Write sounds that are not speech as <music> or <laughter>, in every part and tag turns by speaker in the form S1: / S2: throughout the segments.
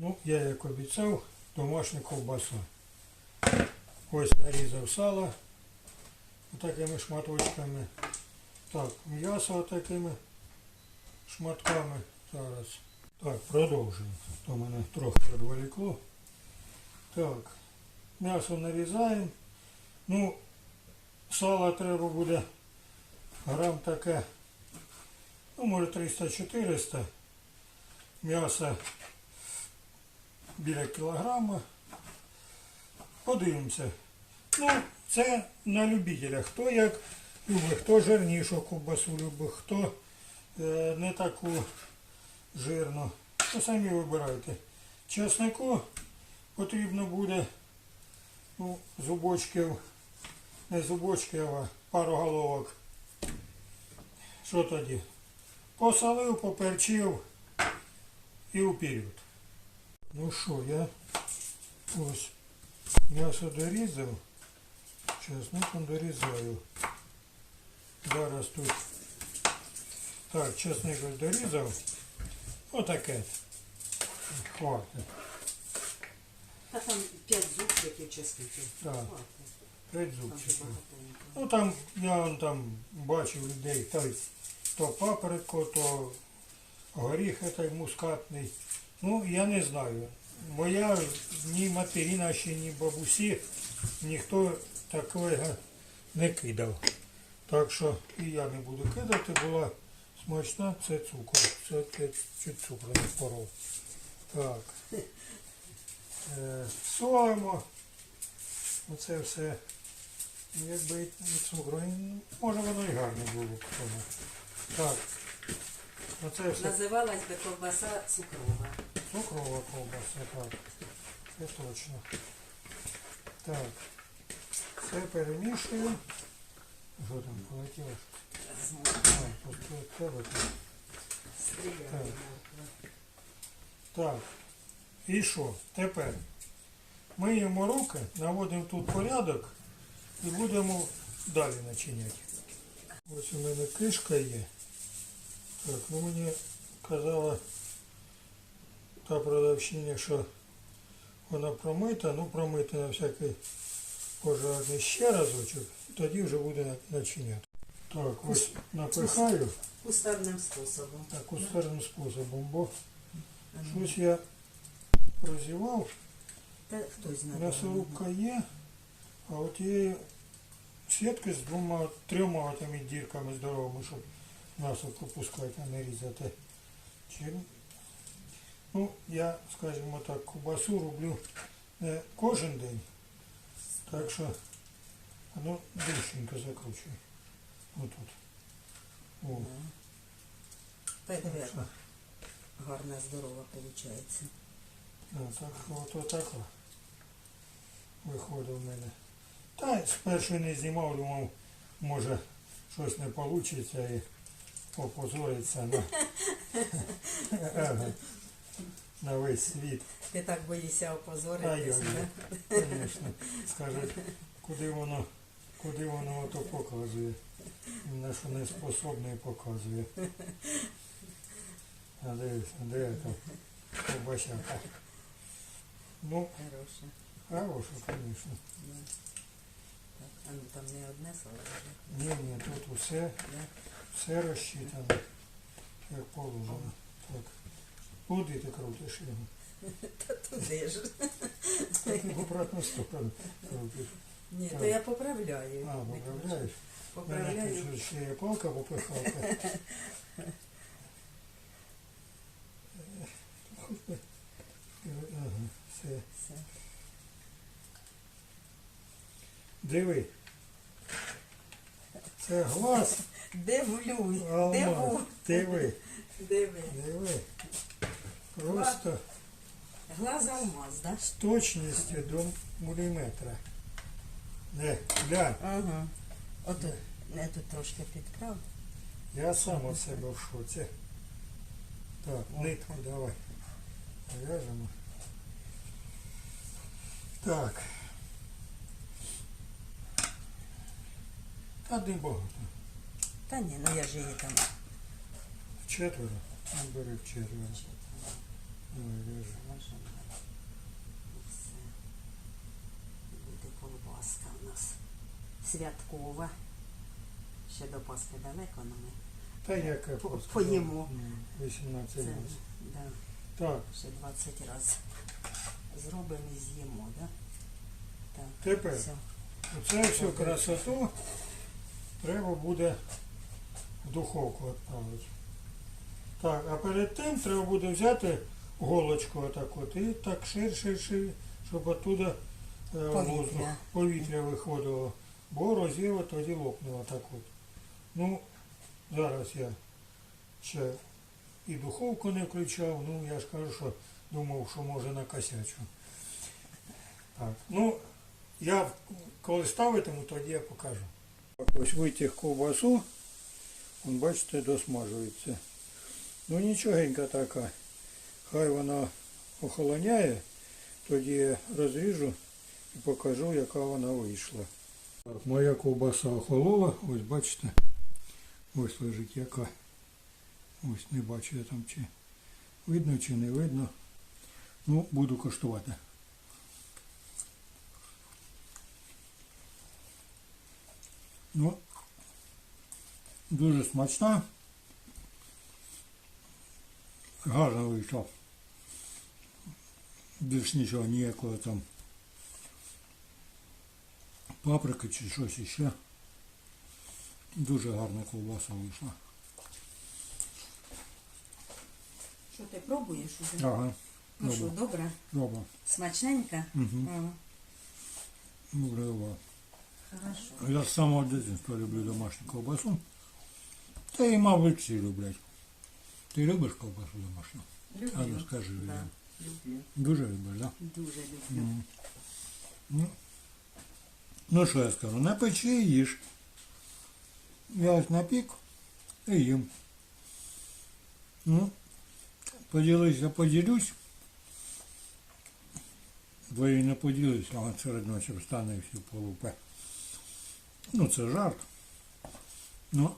S1: Ну, я як обіцяв, домашня ковбаса. Ось нарізав сало такими шматочками. Так, м'ясо такими шматками зараз. Так, продовжуємо. То мене трохи відволікло. Так, м'ясо нарізаємо. Ну, сала треба буде грам таке, ну, може 300-400. М'ясо біля кілограма. Подивимося. Ну, це на любителя. Хто як любить, хто жирнішу ковбасу любить, хто е, не таку жирну. То самі вибирайте. Чеснику потрібно буде ну, зубочків, не зубочків, а пару головок. Що тоді? Посолив, поперчив і вперед. Ну що, я ось м'ясо дорізав, чесником дорізаю. Зараз тут так, чесник ось дорізав. Отаке. Хватить.
S2: А там п'ять зубчиків чесників.
S1: Так. П'ять зубчиків. Ну там я вон там бачив людей, то паприку, то горіх той мускатний. Ну, я не знаю. Моя ні матері наші, ні бабусі, ніхто такого не кидав. Так що і я не буду кидати, була смачна, це цукор. Це чуть цукру не поров. Так. Е, солимо. Оце все. Якби цукру. Може воно і гарне було. Так. Оце все
S2: Називалась би ковбаса цукрова.
S1: Цукрова ковбаса, так. Це точно. Так. Все перемішую. Що там полетіло? Тут. Так. Так. І що? Тепер миємо руки, наводимо тут порядок і будемо далі начиняти. Ось у мене кишка є. Так, ну мені казала та продавщиня, що вона промита, ну промита на всякий пожарний ще разочок, і тоді вже буде на- начиняти. Так, ось напихаю
S2: Кустарним способом.
S1: так кустарним способом, бо щось я розівав,
S2: Та хтось знає.
S1: м'ясорубка є, а от є сітки з двома, трьома дірками здоровими, щоб м'ясо пропускати, а не різати. Чи, ну, я, скажімо так, кубасу роблю не кожен день, так що воно дужченько закручує. Отут. О,
S2: Педве гарна, здорова виходить.
S1: Ну, так, от отак виходить в мене. Та спершу не знімав, думав, може щось не вийде і опозориться <laughs> на, весь світ.
S2: Ти так боїшся опозоритися, да?
S1: звісно, скажуть, куди воно, куди воно ото показує. На що не способний показує. А дивись, де там ковбасяка. Ну,
S2: Хороша.
S1: Хорошо, конечно.
S2: Да. Так, а ну там не одне слово.
S1: Ні, ні, тут усе, все розчитано, як положено. Так. Куди ти крутиш його? <laughs>
S2: Та туди ж.
S1: Ти в обратну сторону крутиш.
S2: Ні, то я поправляю.
S1: А, поправляєш? Мене
S2: Поправляю.
S1: тут ще є палка попихалка. Ага, все.
S2: Все.
S1: Диви. Це глаз, алмаз.
S2: диву.
S1: Диви,
S2: Диви.
S1: диви. Просто
S2: Глаз алмаз, да?
S1: з точністю до міліметра. Не, глянь,
S2: Ага. Ото, я тут трошки підкрав.
S1: я сам у себе в шоці. Так, нитку давай. Зав'яжемо. Так. Та не багато.
S2: Та ні, ну я ж її там.
S1: Вчетверо. Ну, бери вчетверо. Зважаємо. Буде
S2: колбаска у нас святкова. Ще до Пасхи далеко, але ми
S1: Та яка
S2: по-
S1: просто,
S2: поїмо.
S1: ну, 18 разів.
S2: да,
S1: Так,
S2: ще 20 разів зробимо і з'їмо, да? так?
S1: тепер
S2: Все.
S1: оце всю красоту треба буде в духовку відправити. Так, а перед тим треба буде взяти голочку отак от і так ширше, ширше, щоб оттуда е, воздух, повітря виходило, бо розірва тоді лопнула так от. Ну, зараз я ще і духовку не включав, ну я ж кажу, що думав, що може накосячу. Так, ну, я коли ставитиму, тоді я покажу. Ось витяг ковбасу, он, бачите, досмажується. Ну нічогенька така. Хай вона охолоняє, тоді я розріжу і покажу, яка вона вийшла. Моя ковбаса охолола, ось бачите, ось лежить яка. Ось не бачу я там чи видно чи не видно. Ну, буду коштувати. Ну, дуже смачна. Гарно вийшло. Більш нічого ніякого там паприки чи щось іще. Дуже гарна ковбаса вийшла.
S2: Що ти пробуєш уже?
S1: Ага,
S2: Ну що,
S1: добре.
S2: добре? Смачненька?
S1: Угу.
S2: Ага.
S1: Добре.
S2: Хорошо.
S1: Я з самого дитинства люблю домашню ковбасу. Та і, мабуть, всі люблять. Ти любиш ковбасу домашню? А ну скажи,
S2: Да. Люблю.
S1: Дуже любиш, так?
S2: Дуже люблю.
S1: Ну, ну що я скажу, на печі і їж. Я ось напік і їм. Ну, поділися, поділюсь. Двоє не поділися, а серед ночі встане і всі полупе. Ну, це жарт. Ну,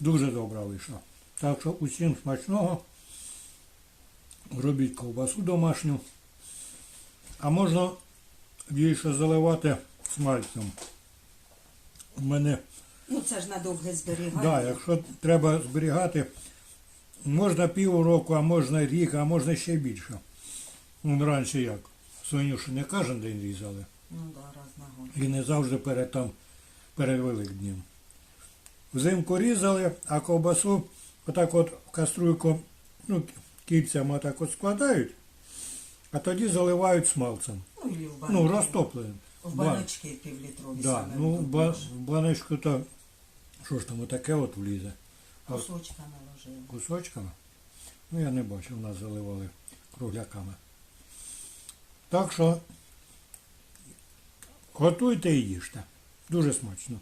S1: дуже добре вийшло. Так що усім смачного. Робіть ковбасу домашню. А можна її ще заливати смальцем. У мене,
S2: Ну це ж на довге зберігання.
S1: да, якщо треба зберігати, можна півроку, а можна рік, а можна ще більше. Ну, раніше як? Свиню не кожен день різали.
S2: Ну да, раз на год.
S1: І не завжди перед, там, перед Великднем. Взимку різали, а ковбасу отак от в каструйку ну, кільцями отак от складають, а тоді заливають смалцем.
S2: Ну, і в.
S1: Ну, розтопленим.
S2: В баночки півлітрові
S1: Да,
S2: саме
S1: ну
S2: тут
S1: ба, в баночку то що ж там отаке от влізе. А
S2: Кусочками ложили.
S1: кусочками? Ну я не бачив, нас заливали кругляками. Так що готуйте і їжте. Дуже смачно.